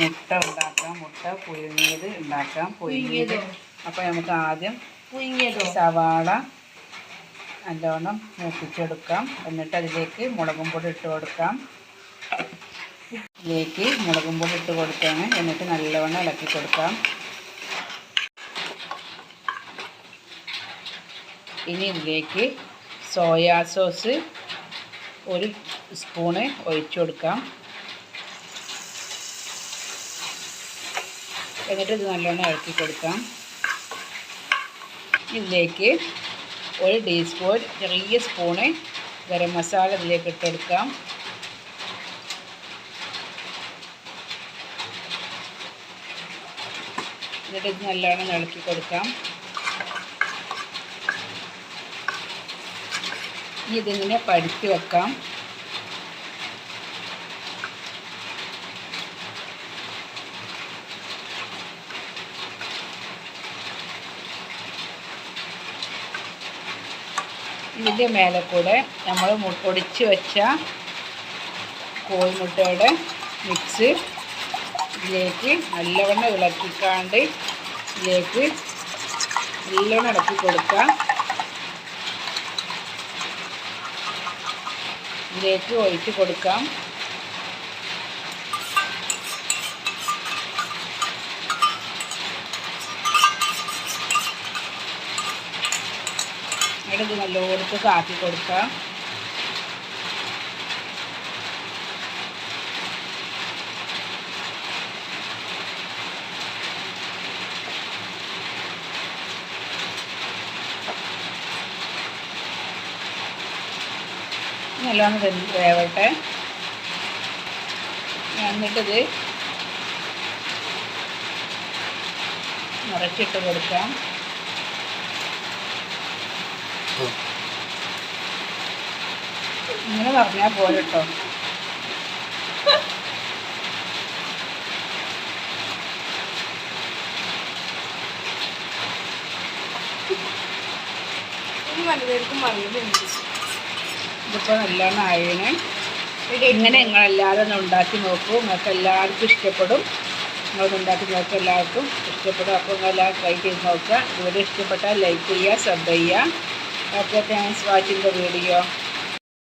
മുട്ട ഉണ്ടാക്കാം. മുട്ട പുഴുങ്ങിയത് ഉണ്ടാക്കാം. പുഴുങ്ങിയത്. അപ്പോൾ നമുക്ക് ആദ്യം സവാള നല്ലോണം മൂപ്പിച്ചെടുക്കാം. എന്നിട്ട് അതിലേക്ക് മുളകും പൊടി ഇട്ട് കൊടുക്കാം. ഇതിലേക്ക് മുളകും പൊടി ഇട്ട് കൊടുക്കാണ് എന്നിട്ട് നല്ലവണ്ണം ഇളക്കി കൊടുക്കാം. ഇനി ഇതിലേക്ക് സോയാ സോസ് ഒരു സ്പൂണ് ഒഴിച്ചു കൊടുക്കാം. എന്നിട്ട് ഇത് നല്ലോണം ഇളക്കി കൊടുക്കാം. ഇതിലേക്ക് ഒരു ടീസ്പൂൺ ചെറിയ സ്പൂണ് ഗരം മസാല ഇതിലേക്ക് ഇട്ട് കൊടുക്കാം. എന്നിട്ട് ഇത് നല്ലോണം ഇളക്കി കൊടുക്കാം. ഇനി ഇതിങ്ങനെ പരുത്തി വെക്കാം. ഇതിന്റെ മേലെ കൂടെ നമ്മൾ പൊടിച്ച് വെച്ച കോഴിമുട്ടയുടെ മിക്സ് ഇതിലേക്ക് നല്ലവണ്ണം ഇളക്കിക്കാണ്ട് ഇതിലേക്ക് നല്ലവണ്ണം ഇളക്കി കൊടുക്കാം ഇതിലേക്ക് ഒഴിച്ച് കൊടുക്കാം. എന്നിട്ട് ഇത് നല്ലോടത്ത് കാക്കി കൊടുക്കാം. നല്ലോണം വെന്ത് വേവട്ടെ. എന്നിട്ടിത് നിറച്ചിട്ട് കൊടുക്കാം. ഇങ്ങനെ പറഞ്ഞാൽ പോരട്ടോ ഇതിപ്പോൾ നല്ലോണം ആയതിന് ഇങ്ങനെ നിങ്ങളെല്ലാവരും ഒന്ന് ഉണ്ടാക്കി നോക്കൂ. നിങ്ങൾക്ക് എല്ലാവർക്കും ഇഷ്ടപ്പെടും. നിങ്ങളൊന്ന് ഉണ്ടാക്കി നോക്കുക എല്ലാവർക്കും ഇഷ്ടപ്പെടും. അപ്പോൾ നിങ്ങളെല്ലാവരും ട്രൈ ചെയ്ത് നോക്കുക. വീഡിയോ ഇഷ്ടപ്പെട്ടാൽ ലൈക്ക് ചെയ്യുക സബ് ചെയ്യുക. Okay, thanks watching the video.